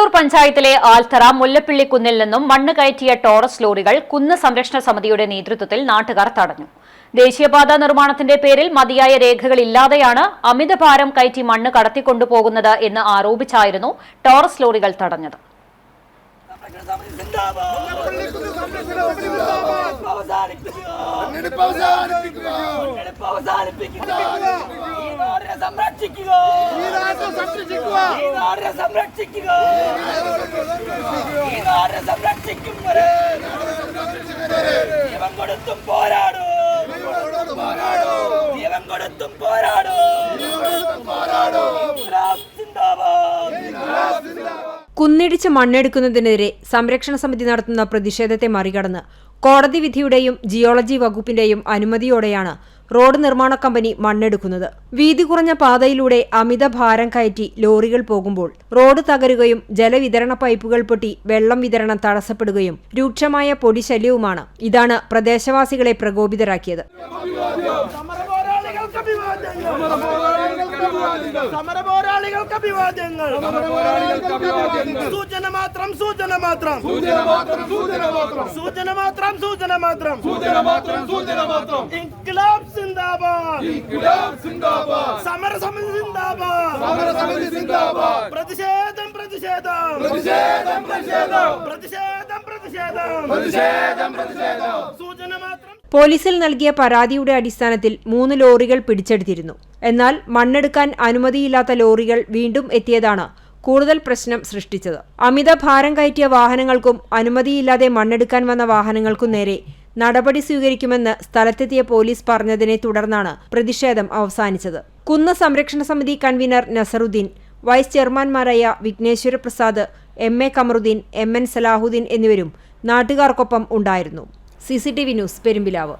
കൊടുങ്ങല്ലൂർ പഞ്ചായത്തിലെ ആൽത്തറ മുല്ലപ്പിള്ളി കുന്നിൽ നിന്നും മണ്ണ് കയറ്റിയ ടോറസ് ലോറികൾ കുന്ന് സംരക്ഷണ സമിതിയുടെ നേതൃത്വത്തിൽ നാട്ടുകാർ തടഞ്ഞു. ദേശീയപാത നിർമ്മാണത്തിന്റെ പേരിൽ മതിയായ രേഖകളില്ലാതെയാണ് അമിതഭാരം കയറ്റി മണ്ണ് കടത്തിക്കൊണ്ടുപോകുന്നത് എന്ന് ആരോപിച്ചായിരുന്നു ടോറസ് ലോറികൾ തടഞ്ഞത്. സംരക്ഷിക്കുക. നാടിനെ സംരക്ഷിക്കുക. ഈ നാടിനെ സംരക്ഷിക്കും വരെ. ജീവൻ കൊടുത്തും പോരാടും. ജീവൻ കൊടുത്തും പോരാടും. കുന്നിടിച്ച് മണ്ണെടുക്കുന്നതിനെതിരെ സംരക്ഷണ സമിതി നടത്തുന്ന പ്രതിഷേധത്തെ മറികടന്ന് കോടതി വിധിയുടെയും ജിയോളജി വകുപ്പിന്റെയും അനുമതിയോടെയാണ് റോഡ് നിർമ്മാണ കമ്പനി മണ്ണെടുക്കുന്നത്. വീതി കുറഞ്ഞ പാതയിലൂടെ അമിത ഭാരം കയറ്റി ലോറികൾ പോകുമ്പോൾ റോഡ് തകരുകയും ജലവിതരണ പൈപ്പുകൾ പൊട്ടി വെള്ളം വിതരണം തടസ്സപ്പെടുകയും രൂക്ഷമായ പൊടിശല്യവുമാണ് ഇതാണ് പ്രദേശവാസികളെ പ്രകോപിതരാക്കിയത്. സമരപോരാളികൾക്ക് അഭിവാദ്യങ്ങൾ. സൂചന മാത്രം സൂചന മാത്രം. സൂചന മാത്രം സൂചന മാത്രം. സൂചന മാത്രം ഇൻക്ലാബ് സിന്ദാബാദ്. സമരസമിതി സിന്ദാബാദ്. പ്രതിഷേധം പ്രതിഷേധം. പ്രതിഷേധം പ്രതിഷേധം. സൂചന മാത്രം പോലീസിൽ നൽകിയ പരാതിയുടെ അടിസ്ഥാനത്തിൽ മൂന്ന് ലോറികൾ പിടിച്ചെടുത്തിരുന്നു. എന്നാൽ മണ്ണെടുക്കാൻ അനുമതിയില്ലാത്ത ലോറികൾ വീണ്ടും എത്തിയതാണ് കൂടുതൽ പ്രശ്നം സൃഷ്ടിച്ചത്. അമിത ഭാരം കയറ്റിയ വാഹനങ്ങൾക്കും അനുമതിയില്ലാതെ മണ്ണെടുക്കാൻ വന്ന വാഹനങ്ങൾക്കും നേരെ നടപടി സ്വീകരിക്കുമെന്ന് സ്ഥലത്തെത്തിയ പോലീസ് പറഞ്ഞതിനെ തുടർന്നാണ് പ്രതിഷേധം അവസാനിച്ചത്. കുന്ന സംരക്ഷണ സമിതി convener Nasaruddin vice ചെയർമാൻമാരായ Vighneshwara Prasad M A Kamaruddin M N Salahuddin എന്നിവരും നാട്ടുകാർക്കൊപ്പം ഉണ്ടായിരുന്നു. C news Perumpilavu